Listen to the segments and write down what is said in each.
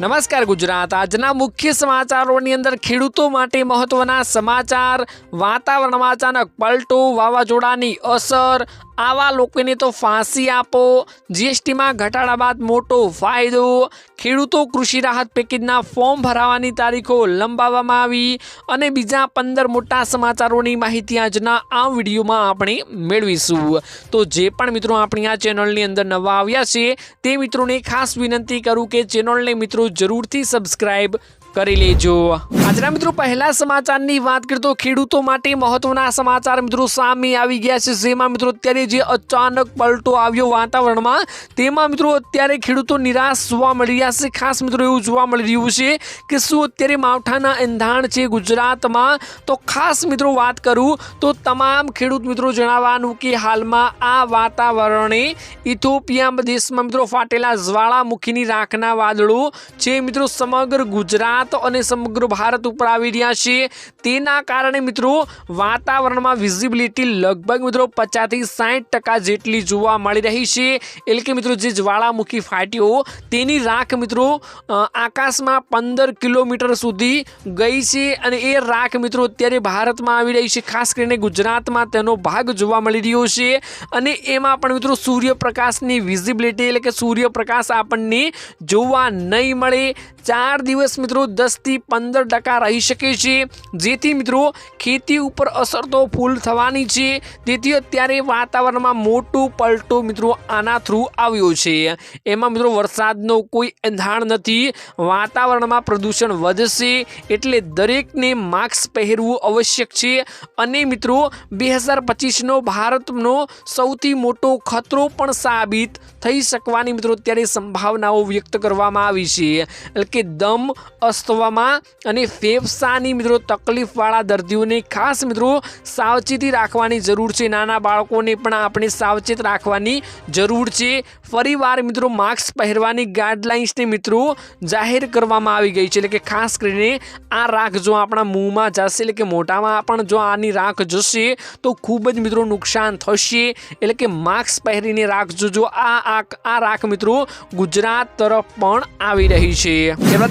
નમસ્કાર ગુજરાત. આજના મુખ્ય સમાચારોની અંદર ખેડૂતો માટે મહત્વના સમાચાર. વાતાવરણમાં અચાનક પલટો વાવાઝોડાની અસર આવા લોકોને તો ફાંસી આપો. જીએસટીમાં ઘટાડા બાદ મોટો ફાયદો. ખેડૂતો કૃષિ રાહત પેકેજના ફોર્મ ભરાવાની તારીખો લંબાવવામાં આવી અને બીજા પંદર મોટા સમાચારોની માહિતી આજના આ વિડીયોમાં આપણે મેળવીશું. તો જે પણ મિત્રો આપણી આ ચેનલની અંદર નવા આવ્યા છે, તે મિત્રોને ખાસ વિનંતી કરું કે ચેનલને મિત્રો જરૂરથી સબસ્ક્રાઇબ કરી લેજો. આજના મિત્રો, પહેલા સમાચારની વાત કરીએ તો ખેડૂતો માટે મહત્વના સમાચાર મિત્રો સામે આવી ગયા છે. જેમાં મિત્રો, અત્યારે જે અચાનક પલટો આવ્યો વાતાવરણમાં, તેમાં મિત્રો, અત્યારે ખેડૂતો નિરાશ જોવા મળી રહ્યા છે. ખાસ મિત્રો, એવું જોવા મળી રહ્યું છે કે શું અત્યારે માવઠાના એંધાણ છે ગુજરાતમાં? તો ખાસ મિત્રો, વાત કરું તો તમામ ખેડૂત મિત્રો જણાવવાનું કે હાલમાં આ વાતાવરણે ઇથોપિયા દેશમાં મિત્રો, ફાટેલા જ્વાળામુખીની રાખના વાદળો છે. મિત્રો, સમગ્ર ગુજરાત અને સમગ્ર ભારત ઉપર આવી રહ્યા છે તેના કારણે મિત્રો, વાતાવરણમાં વિઝિબિલિટી લગભગ મિત્રો પચાસથી સાઠ ટકા જેટલી જોવા મળી રહી છે. એટલે કે મિત્રો, જે જ્વાળામુખી ફાટ્યો, તેની રાખ મિત્રો આકાશમાં પંદર કિલોમીટર સુધી ગઈ છે અને એ રાખ મિત્રો અત્યારે ભારતમાં આવી રહી છે. ખાસ કરીને ગુજરાતમાં તેનો ભાગ જોવા મળી રહ્યો છે અને એમાં પણ મિત્રો સૂર્યપ્રકાશની વિઝિબિલિટી એટલે કે સૂર્યપ્રકાશ આપણને જોવા નહીં મળે. ચાર દિવસ મિત્રો દસથી પંદર ટકા રહી શકે છે. જેથી મિત્રો, ખેતી ઉપર અસર તો ફૂલ થવાની છે. તેથી અત્યારે વાતાવરણમાં મોટું પલટો મિત્રો આના થ્રુ આવ્યો છે. એમાં મિત્રો વરસાદનો કોઈ એંધાણ નથી. વાતાવરણમાં પ્રદૂષણ વધશે એટલે દરેકને માસ્ક પહેરવું આવશ્યક છે. અને મિત્રો, બે હજાર પચીસનો ભારતનો સૌથી મોટો ખતરો પણ સાબિત થઈ શકવાની મિત્રો અત્યારે સંભાવનાઓ વ્યક્ત કરવામાં આવી છે. એટલે કે દમ અસ્તવામાં અને ફેફસાની મિત્રો તકલીફવાળા દર્દીઓને ખાસ મિત્રો સાવચેતી રાખવાની જરૂર છે. નાના બાળકોને પણ આપણે સાવચેત રાખવાની જરૂર છે. ફરીવાર મિત્રો માસ્ક પહેરવાની ગાઈડલાઇન્સને મિત્રો જાહેર કરવામાં આવી ગઈ છે. એટલે કે ખાસ કરીને આ રાખ જો આપણા મોંમાં જશે, એટલે કે મોઢામાં પણ જો આની રાખ જશે, તો ખૂબ જ મિત્રો નુકસાન થશે. એટલે કે માસ્ક પહેરીને રાખજો જો આ આ રાખ મિત્રો ગુજરાત તરફ પણ આવી રહી છે.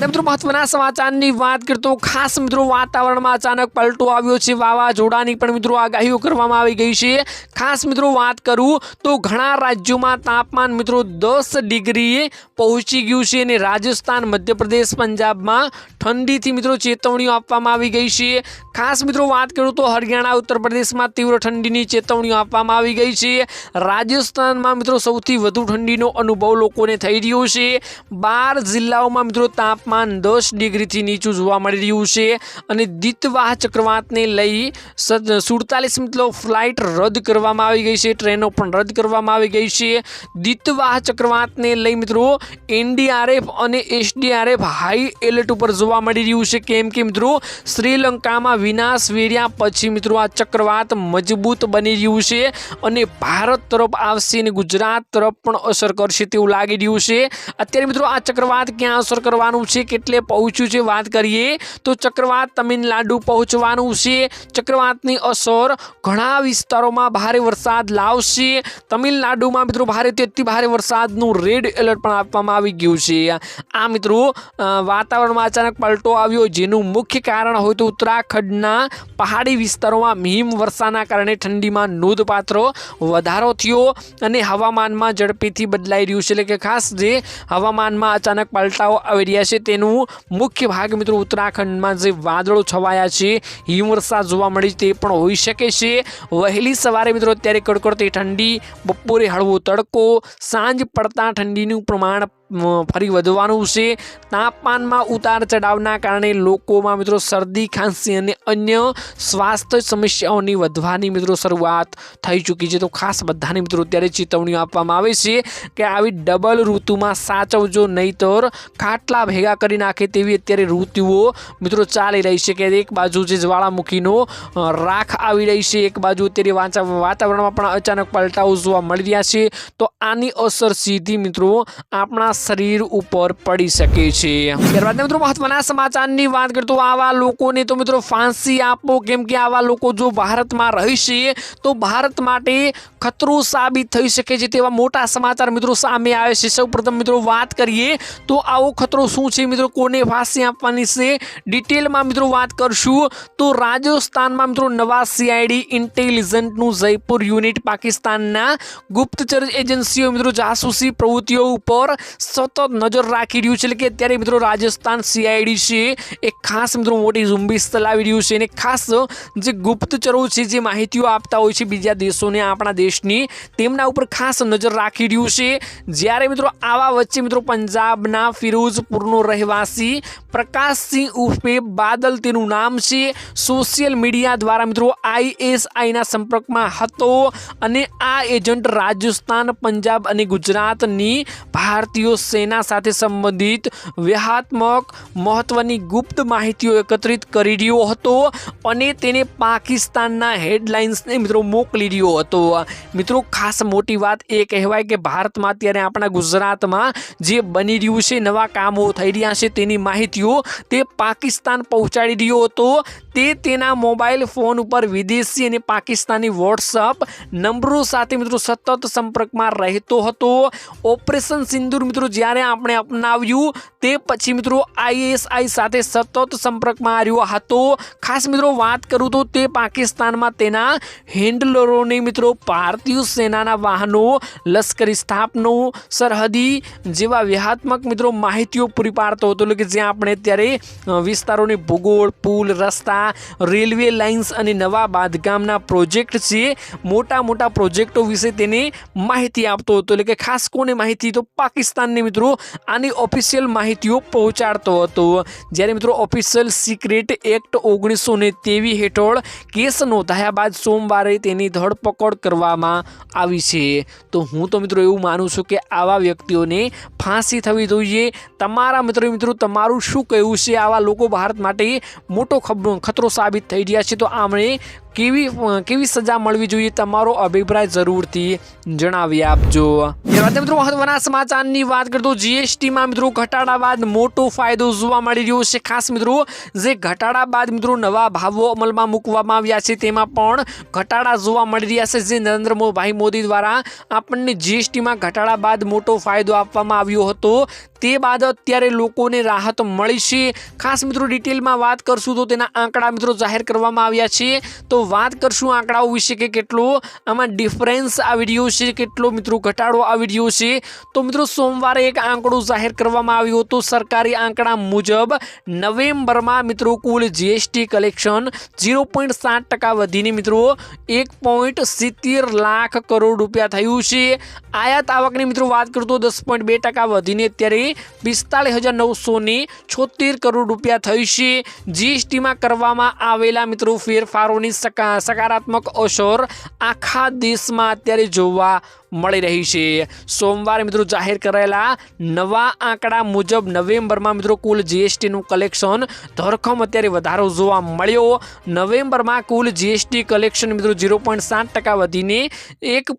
મિત્રો મહત્વના સમાચારની વાત કરતો ખાસ મિત્રો વાતાવરણમાં અચાનક પલટો આવ્યો છે. વાવાઝોડાની પણ મિત્રો આગાહીઓ કરવામાં આવી ગઈ છે. ખાસ મિત્રો વાત કરું તો ઘણા રાજ્યોમાં તાપમાન મિત્રો દસ ડિગ્રીએ પહોંચી ગયું છે અને રાજસ્થાન, મધ્યપ્રદેશ, પંજાબમાં ઠંડીથી મિત્રો ચેતવણીઓ આપવામાં આવી ગઈ છે. ખાસ મિત્રો વાત કરું તો હરિયાણા ઉત્તર પ્રદેશમાં તીવ્ર ઠંડીની ચેતવણીઓ આપવામાં આવી ગઈ છે. રાજસ્થાનમાં મિત્રો સૌથી વધુ ઠંડીનો અનુભવ લોકોને થઈ રહ્યો છે. બાર જિલ્લાઓમાં મિત્રો તાપમાન દસ ડિગ્રીથી નીચું જોવા મળી રહ્યું છે અને દિતવાહ ચક્રવાતને લઈ સુડતાલીસ મિત્રો ફ્લાઇટ રદ કરવામાં આવી ગઈ છે. ટ્રેનો પણ રદ કરવામાં આવી ગઈ છે. દિતવાહ ચક્રવાતને લઈ મિત્રો એનડીઆરએફ અને એસડીઆરએફ હાઈ એલર્ટ ઉપર જોવા મળી રહ્યું છે. કેમ કે મિત્રો શ્રીલંકામાં વિનાશ વેર્યા પછી મિત્રો આ ચક્રવાત મજબૂત બની રહ્યું છે અને ભારત તરફ આવશે અને ગુજરાત તરફ પણ અસર કરશે તેવું લાગી રહ્યું છે. અત્યારે મિત્રો આ ચક્રવાત ક્યાં અસર કરવાનું છે? કેટલે પહોંચ્યું છે? વાત કરીએ તો ચક્રવાત તમિલનાડુ પહોંચવાનું છે. ચક્રવાતની અસર ઘણા વિસ્તારોમાં ભારે વરસાદ લાવશે. તમિલનાડુમાં મિત્રો ભારેથી અતિ ભારે વરસાદનું રેડ એલર્ટ પણ આપવામાં આવી ગયું છે. આ મિત્રો વાતાવરણમાં અચાનક પલટો આવ્યો જેનું મુખ્ય કારણ હોય તો ઉત્તરાખંડના પહાડી વિસ્તારોમાં હિમ વર્ષાના કારણે ઠંડીમાં નોંધપાત્ર વધારો થયો અને હવામાનમાં ઝડપીથી બદલાઈ રહ્યું છે. એટલે કે ખાસ જે હવામાનમાં અચાનક પલટાઓ આવી રહ્યા છે તેનું મુખ્ય ભાગ મિત્રો ઉત્તરાખંડમાં જે વાદળો છવાયા છે, હિમવર્ષા જોવા મળી તે પણ હોઈ શકે છે. વહેલી સવારે મિત્રો અત્યારે કડકડતી ઠંડી, બપોરે હળવો તડકો, સાંજ પડતા ઠંડીનું પ્રમાણ ફરી વધવાનું છે. તાપમાનમાં ઉતાર ચઢાવના કારણે લોકોમાં મિત્રો શરદી, ખાંસી અને અન્ય સ્વાસ્થ્ય સમસ્યાઓની વધવાની મિત્રો શરૂઆત થઈ ચૂકી છે. તો ખાસ બધાને મિત્રો અત્યારે ચેતવણીઓ આપવામાં આવે છે કે આવી ડબલ ઋતુમાં સાચવજો, નહીતર ખાટલા ભેગા કરી નાખે તેવી અત્યારે ઋતુઓ મિત્રો ચાલી રહી છે કે એક બાજુ જે જ્વાળામુખીનો રાખ આવી રહી છે, એક બાજુ અત્યારે વાંચા, વાતાવરણમાં પણ અચાનક પલટાઓ જોવા મળી રહ્યા છે. તો આની અસર સીધી મિત્રો આપણા શરીર ઉપર પડી શકે છે. ત્યારબાદ મિત્રો મહત્વના સમાચારની વાત કરતો આવા લોકોને તો મિત્રો ફાંસી આપો, કેમ કે આવા લોકો જો ભારતમાં રહેશે તો ભારત માટે ખતરો સાબિત થઈ શકે છે તેવા મોટા સમાચાર મિત્રો સામે આવે છે. સૌપ્રથમ મિત્રો વાત કરીએ તો આવો ખતરો શું છે મિત્રો? કોને ફાંસી આપવાની છે? ડિટેલમાં મિત્રો વાત કરશું તો રાજસ્થાનમાં મિત્રો નવા સીઆઈડી ઇન્ટેલિજન્ટનું જયપુર યુનિટ પાકિસ્તાનના ગુપ્તચર એજન્સીઓ મિત્રો જાસૂસી પ્રવૃત્તિઓ ઉપર સતત નજર રાખી રહ્યું છે. એટલે કે અત્યારે મિત્રો રાજસ્થાન સીઆઈડી છે. એ ખાસ મિત્રો મોટી ઝુંબેશ ચલાવી રહ્યું છે. અને ખાસ જે ગુપ્તચરો છે, જે માહિતીઓ આપતા હોય છે બીજા દેશોને, આપણા દેશની, તેમના ઉપર ખાસ નજર રાખી રહ્યું છે. જ્યારે મિત્રો આવા વચ્ચે મિત્રો પંજાબના ફિરોઝપુરનો રહેવાસી પ્રકાશસિંહ ઉર્ફે બાદલ તેનું નામ છે. સોશિયલ મીડિયા દ્વારા મિત્રો આઈએસઆઈના સંપર્કમાં હતો. અને આ એજન્ટ રાજસ્થાન, પંજાબ અને ગુજરાતની ભારતીય સેના સાથે સંબંધિત વ્યૂહાત્મક મહત્વની ગુપ્ત માહિતીઓ એકત્રિત કરી રહ્યો હતો અને તેને પાકિસ્તાનના હેડલાઇન્સને મિત્રો મોકલી રહ્યો હતો. મિત્રો, ખાસ મોટી વાત એ કહેવાય કે ભારતમાં અત્યારે આપણા ગુજરાતમાં જે બની રહ્યું છે, નવા કામો થઈ રહ્યા છે તેની માહિતીઓ તે પાકિસ્તાન પહોંચાડી રહ્યો હતો. તે તેના મોબાઈલ ફોન ઉપર વિદેશી અને પાકિસ્તાની વોટ્સઅપ નંબરો સાથે મિત્રો સતત સંપર્કમાં રહેતો હતો. ઓપરેશન સિંદુર મિત્રો જ્યારે આપણે અપનાવ્યું તે પછી મિત્રો, આઈએસઆઈ સાથે સતત સંપર્કમાં આવ્યો હતો. ખાસ મિત્રો, વાત કરું તો તે પાકિસ્તાનમાં તેના હેન્ડલરોને મિત્રો, ભારતીય સેનાના વાહનો, લશ્કરી સ્થાપનો, સરહદી જેવા વ્યૂહાત્મક મિત્રો, માહિતીઓ પૂરી પાડતો હતો. એટલે કે જ્યાં આપણે અત્યારે વિસ્તારોની ભૂગોળ, પુલ, રસ્તા, રેલવે લાઇન્સ અને નવા બાંધકામના પ્રોજેક્ટ છે મોટા મોટા પ્રોજેક્ટો વિશે તેને માહિતી આપતો હતો. એટલે કે ખાસ કોને માહિતી? તો પાકિસ્તાનને મિત્રો, આની ઓફિશિયલ માહિતીઓ પહોંચાડતો હતો. જ્યારે મિત્રો ઓફિશિયલ સિક્રેટ એક્ટ ઓગણીસો ને તેવી હેઠળ કેસ નોંધાયા બાદ સોમવારે તેની ધરપકડ કરવામાં આવી છે. તો હું તો મિત્રો એવું માનું છું કે આવા વ્યક્તિઓને ફાંસી થવી જોઈએ. તમારા મિત્રો મિત્રો, તમારું શું કહેવું છે? આવા લોકો ભારત માટે મોટો ખતરો સાબિત થઈ રહ્યા છે. તો આમણે કેવી કેવી સજા મળવી જોઈએ તમારો અભિપ્રાય જરૂરથી જણાવી આપજો. ત્યારબાદ મિત્રો મહત્વના સમાચારની વાત કરતો જીએસટીમાં મિત્રો ઘટાડા બાદ મોટો ફાયદો જોવા મળી રહ્યો છે. ખાસ મિત્રો, જે ઘટાડા બાદ મિત્રો નવા ભાવો અમલમાં મૂકવામાં આવ્યા છે, તેમાં પણ ઘટાડા જોવા મળી રહ્યા છે. જે નરેન્દ્ર ભાઈ મોદી દ્વારા આપણને જીએસટીમાં ઘટાડા બાદ મોટો ફાયદો આપવામાં આવ્યો હતો. તે બાદ અત્યારે લોકોને રાહત મળી છે. ખાસ મિત્રો ડિટેલમાં વાત કરશું તો તેના આંકડા મિત્રો જાહેર કરવામાં આવ્યા છે. તો વાત કરશું આંકડાઓ વિશે કે કેટલો આમાં ડિફરન્સ આવી રહ્યો છે, કેટલો મિત્રો ઘટાડો આવી રહ્યો છે. તો મિત્રો, સોમવારે એક આંકડો જાહેર કરવામાં આવ્યો હતો. સરકારી આંકડા મુજબ નવેમ્બરમાં મિત્રો કુલ જીએસટી કલેક્શન ઝીરો પોઈન્ટ સાત ટકા વધીને મિત્રો એક પોઈન્ટ સિત્તેર લાખ કરોડ રૂપિયા થયું છે. આયાત આવકની મિત્રો વાત કરું તો દસ પોઈન્ટ બે ટકા વધીને અત્યારે પિસ્તાળીસ હજાર નવસો છોતેર કરોડ રૂપિયા થઈ છે. જીએસટીમાં કરવામાં આવેલા મિત્રો ફેરફારોની સકારાત્મક અસર આખા દેશમાં અત્યારે જોવા મળી રહી છે. સોમવારે મિત્રો જાહેર કરાયેલા નવા આંકડા મુજબ નવેમ્બરમાં મિત્રો કુલ જીએસટીનું કલેક્શન ધરખમ અત્યારે વધારો જોવા મળ્યો. નવેમ્બરમાં કુલ જીએસટી કલેક્શન મિત્રો ઝીરો વધીને એક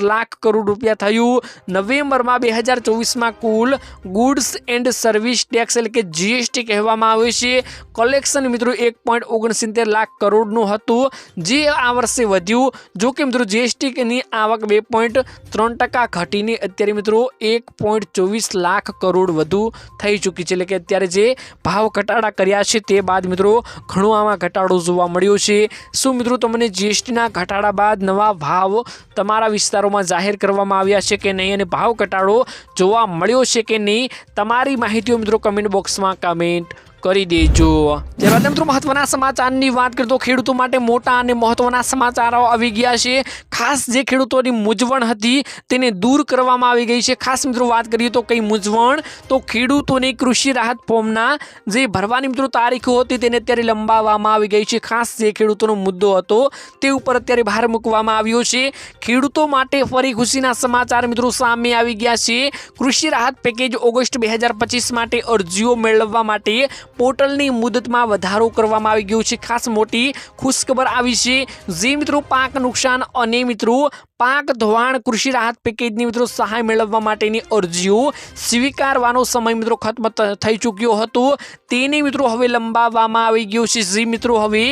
લાખ કરોડ રૂપિયા થયું. નવેમ્બરમાં બે હજાર ચોવીસમાં કુલ ગુડ્સ એન્ડ સર્વિસ ટેક્સ એટલે કે જીએસટી કહેવામાં આવે છે. કલેક્શન મિત્રો એક પોઈન્ટ ઓગણસિત્તેર લાખ કરોડનું હતું. જે આ વર્ષે વધ્યું. જો કે મિત્રો જીએસટીની આવક બે પોઈન્ટ ત્રણ ટકા ઘટીને અત્યારે મિત્રો એક પોઈન્ટ ચોવીસ લાખ કરોડ વધુ થઈ ચૂકી છે. એટલે કે અત્યારે જે ભાવ ઘટાડા કર્યા છે તે બાદ મિત્રો ઘણો આમાં ઘટાડો જોવા મળ્યો છે. શું મિત્રો તમને જીએસટીના ઘટાડા બાદ નવા ભાવ તમારા વિસ્તારોમાં જાહેર કરવામાં આવ્યા છે કે નહીં? અને ભાવ ઘટાડો જોવા મળ્યો છે કે નહીં? તમારી માહિતીઓ મિત્રો કમેન્ટ બોક્સમાં કમેન્ટ કરી દેજો. ત્યારબાદ મિત્રો મહત્વના સમાચારની વાત કરીએ તો ખેડૂતો માટે મોટા અને મહત્વના સમાચારો આવી ગયા છે. ખાસ જે ખેડૂતોની મૂંઝવણ હતી તેને દૂર કરવામાં આવી ગઈ છે. ખાસ મિત્રો વાત કરીએ તો કઈ મૂંઝવણ? તો ખેડૂતોની કૃષિ રાહત ફોર્મના જે ભરવાની મિત્રો તારીખો હતી તેને અત્યારે લંબાવવામાં આવી ગઈ છે. ખાસ જે ખેડૂતોનો મુદ્દો હતો તે ઉપર અત્યારે ભાર મૂકવામાં આવ્યો છે. ખેડૂતો માટે ફરી ખુશીના સમાચાર મિત્રો સામે આવી ગયા છે. કૃષિ રાહત પેકેજ ઓગસ્ટ બે માટે અરજીઓ મેળવવા માટે પોર્ટલની મુદતમાં વધારો કરવામાં આવી ગયો છે. ખાસ મોટી ખુશખબર આવી છે. જે મિત્રો પાક નુકસાન અને મિત્રો પાક ધોવાણ, કૃષિ રાહત પેકેજની મિત્રો સહાય મેળવવા માટેની અરજીઓ સ્વીકારવાનો સમય મિત્રો ખત્મ થઈ ચૂક્યો હતો. તેને મિત્રો હવે લંબાવવામાં આવી ગયો છે. જે મિત્રો હવે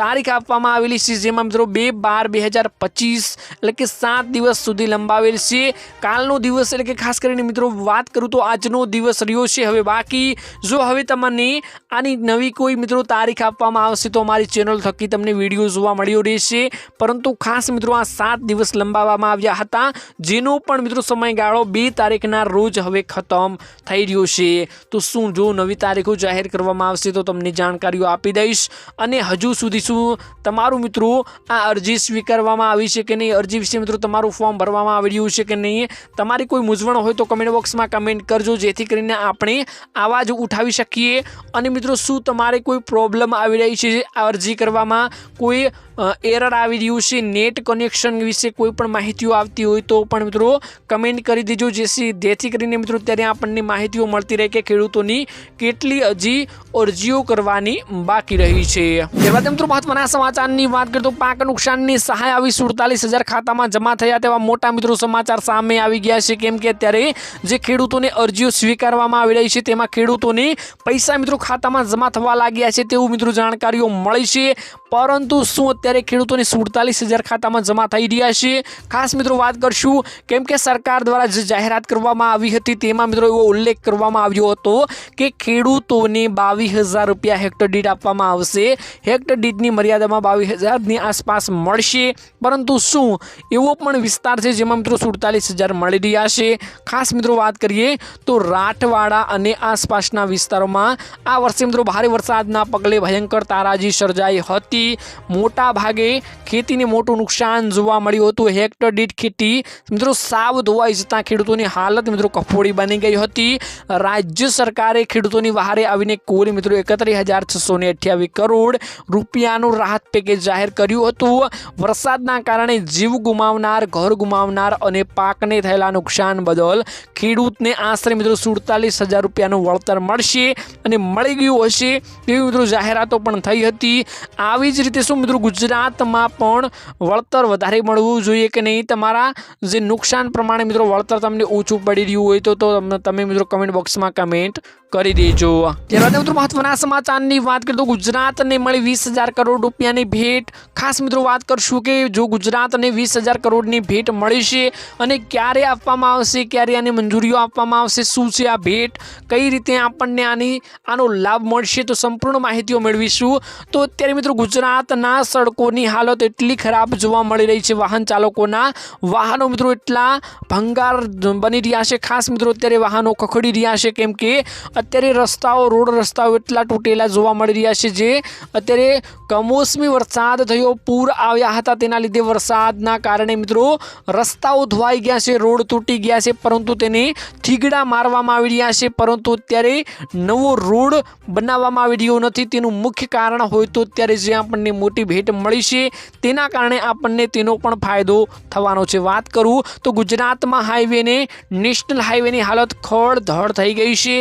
તારીખ આપવામાં આવેલી છે, જેમાં મિત્રો બે બાર બે હજાર પચીસ એટલે કે સાત દિવસ સુધી લંબાવેલ છે. કાલનો દિવસ એટલે કે ખાસ કરીને મિત્રો વાત કરું તો આજનો દિવસ રહ્યો છે. હવે બાકી જો હવે તમને આની નવી કોઈ મિત્રો તારીખ આપવામાં આવશે તો અમારી ચેનલ થકી તમને વીડિયો જોવા મળ્યો રહેશે. પરંતુ ખાસ મિત્રો આ સાત દિવસ લંબાવવામાં આવ્યા હતા. જેનો પણ મિત્રો સમયગાળો બે તારીખના રોજ હવે ખતમ થઈ રહ્યો છે. તો શું જો નવી તારીખો જાહેર કરવામાં આવશે તો તમને જાણકારીઓ આપી દઈશ. અને હજુ સુધી શું તમારું મિત્રો આ અરજી સ્વીકારવામાં આવી છે કે નહીં? અરજી વિશે મિત્રો તમારું ફોર્મ ભરવામાં આવી રહ્યું છે કે નહીં? તમારી કોઈ મૂંઝવણ હોય તો કમેન્ટ બોક્સમાં કમેન્ટ કરજો, જેથી કરીને આપણે આવાજ ઉઠાવી શકીએ. અને મિત્રો શું તમારે કોઈ પ્રોબ્લેમ આવી રહી છે અરજી કરવામાં? કોઈ એરર આવી રહ્યું છે. નેટ કનેક્શન વિશે કોઈ પણ માહિતીઓ આવતી હોય તો પણ મિત્રો કમેન્ટ કરી દેજો. જેથી જેથી કરીને મિત્રો ત્યારે આપણને માહિતીઓ મળતી રહે કે ખેડૂતોની કેટલી હજી અરજીઓ કરવાની બાકી રહી છે. ત્યારબાદ મિત્રો મહત્વના સમાચારની વાત કરીએ તો પાક નુકસાનની સહાય આવી સુડતાલીસ હજાર ખાતામાં જમા થયા તેવા મોટા મિત્રો સમાચાર સામે આવી ગયા છે. કેમ કે અત્યારે જે ખેડૂતોને અરજીઓ સ્વીકારવામાં આવી રહી છે તેમાં ખેડૂતોને પૈસા મિત્રો ખાતામાં જમા થવા લાગ્યા છે તેવું મિત્રો જાણકારીઓ મળી છે. પરંતુ શું અત્યારે ખેડૂતોની સુડતાલીસ હજાર ખાતામાં જમા થઈ રહ્યા છે. ખાસ મિત્રો વાત કરશું કેમ કે સરકાર દ્વારા જે જાહેરાત કરવામાં આવી હતી તેમાં મિત્રો એવો ઉલ્લેખ કરવામાં આવ્યો હતો કે ખેડૂતોને બાવીસ હજાર રૂપિયા હેક્ટર દીઠ આપવામાં આવશે. હેક્ટર દીઠની મર્યાદામાં બાવીસ હજારની આસપાસ મળશે. પરંતુ શું એવો પણ વિસ્તાર છે જેમાં મિત્રો સુડતાલીસ હજાર મળી રહ્યા છે? ખાસ મિત્રો વાત કરીએ તો રાઠવાડા અને આસપાસના વિસ્તારોમાં આ વર્ષે મિત્રો ભારે વરસાદના પગલે ભયંકર તારાજી સર્જાઈ હતી. મોટા ભાગે ખેતીને મોટું નુકસાન જોવા મળ્યું હતું. હેક્ટર દીઠ ખેતી મિત્રો સાવ ધોવાઈ જતાં ખેડૂતોની હાલત મિત્રો કફોડી બની ગઈ હતી. રાજ્ય સરકારે ખેડૂતોની વહારે આવીને કુલ મિત્રો એકત્રીસ હજાર છસો ને અઠ્યાવીસ કરોડ રૂપિયાનું રાહત પેકેજ જાહેર કર્યું હતું. વરસાદના કારણે જીવ ગુમાવનાર, ઘર ગુમાવનાર અને પાકને થયેલા નુકસાન બદલ ખેડૂતને આશરે મિત્રો સુડતાલીસ હજાર રૂપિયાનું વળતર મળશે અને મળી ગયું હશે તેવી મિત્રો જાહેરાતો પણ થઈ હતી. આવી જ રીતે શું મિત્રો ગુજરાતમાં પણ વળતર વધારે મળવું જોઈએ કે નહીં? તમારા જે નુકસાન પ્રમાણે મિત્રો વળતર તમને ઓછું પડી રહ્યું હોય તો તમે મિત્રો કમેન્ટ બોક્સમાં કમેન્ટ કરી દેજો. ત્યારબાદ મિત્રો મહત્વના સમાચારની વાત કરીએ તો ગુજરાતને મળી વીસ હજાર કરોડ રૂપિયાની ભેટ. ખાસ મિત્રો વાત કરશું કે જો ગુજરાતને વીસ હજાર કરોડની ભેટ મળી છે અને ક્યારે આપવામાં આવશે, ક્યારે આની મંજૂરીઓ આપવામાં આવશે, શું છે આ ભેટ, કઈ રીતે આપણને આની, આનો લાભ મળશે તો સંપૂર્ણ માહિતીઓ મેળવીશું. તો અત્યારે મિત્રો ગુજરાતના સડકોની હાલત એટલી ખરાબ જોવા મળી રહી છે વાહન ચાલકોના. વાહનો મિત્રો એટલા ભંગાર બની રહ્યા છે. ખાસ મિત્રો અત્યારે વાહનો ખખડી રહ્યા છે. કેમ કે અત્યારે રસ્તાઓ, રોડ રસ્તાઓ એટલા તૂટેલા જોવા મળી રહ્યા છે જે અત્યારે કમોસમી વરસાદ થયો, પૂર આવ્યા હતા તેના લીધે વરસાદના કારણે મિત્રો રસ્તાઓ ધોવાઈ ગયા છે, રોડ તૂટી ગયા છે, પરંતુ તેને થીગડા મારવામાં આવી રહ્યા છે, પરંતુ અત્યારે નવો રોડ બનાવવામાં આવી રહ્યો નથી. તેનું મુખ્ય કારણ હોય તો અત્યારે જે આપણને મોટી ભેટ મળી છે તેના કારણે આપણને તેનો પણ ફાયદો થવાનો છે. વાત કરું તો ગુજરાતમાં હાઈવેને, નેશનલ હાઈવેની હાલત ખડધડ થઈ ગઈ છે.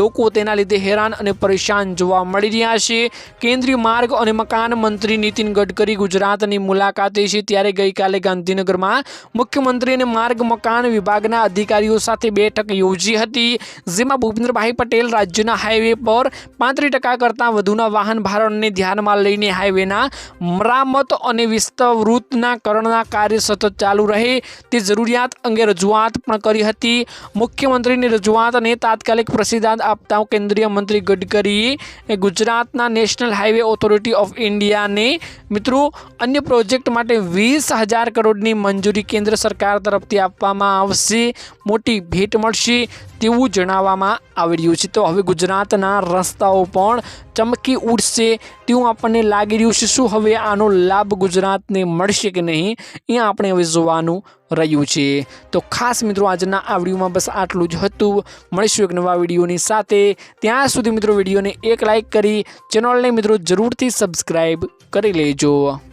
લોકો તેના લીધે હેરાન અને પરેશાન જોવા મળી રહ્યા છે. કેન્દ્રીય માર્ગ અને મકાન મંત્રી નીતિન ગડકરી ગુજરાતની મુલાકાતે છે. ત્યારે ગઈકાલે ગાંધીનગરમાં મુખ્યમંત્રી અને માર્ગ મકાન વિભાગના અધિકારીઓ સાથે બેઠક યોજી હતી, જેમાં ભૂપેન્દ્રભાઈ પટેલ રાજ્યના હાઈવે પર પાંત્રીસ ટકા કરતાં વધુના વાહન ભારણને ધ્યાનમાં લઈને હાઈવેના મરામત અને વિસ્તૃતના કરણના કાર્ય સતત ચાલુ રહે તે જરૂરિયાત અંગે રજૂઆત પણ કરી હતી. મુખ્યમંત્રીની રજૂઆતને તાત્કાલિક પ્રતિસાદ આપતા કેન્દ્રીય મંત્રી ગડકરીએ ગુજરાતના નેશનલ હાઈવે ઓથોરિટી ઓફ ઇન્ડિયાને, મિત્રો, અન્ય પ્રોજેક્ટ માટે વીસ હજાર કરોડની મંજૂરી કેન્દ્ર સરકાર તરફથી આપવામાં આવશે. મોટી ભેટ મળશે તેવું જણાવવામાં આવી રહ્યું છે. તો હવે ગુજરાતના રસ્તાઓ પણ ચમકી ઉઠશે. તેવું આપણને લાગી રહ્યું છે. શું હવે આનો લાભ ગુજરાતને મળશે કે નહીં? એ આપણે હવે જોવાનું રહ્યું છે. તો ખાસ મિત્રો આજના આ વિડીયોમાં બસ આટલું જ હતું. મળીશું એક નવા વિડીયોની સાથે. ત્યાં સુધી મિત્રો વિડીયોને એક લાઇક કરી, ચેનલને મિત્રો જરૂરથી સબસ્ક્રાઈબ કરી લેજો.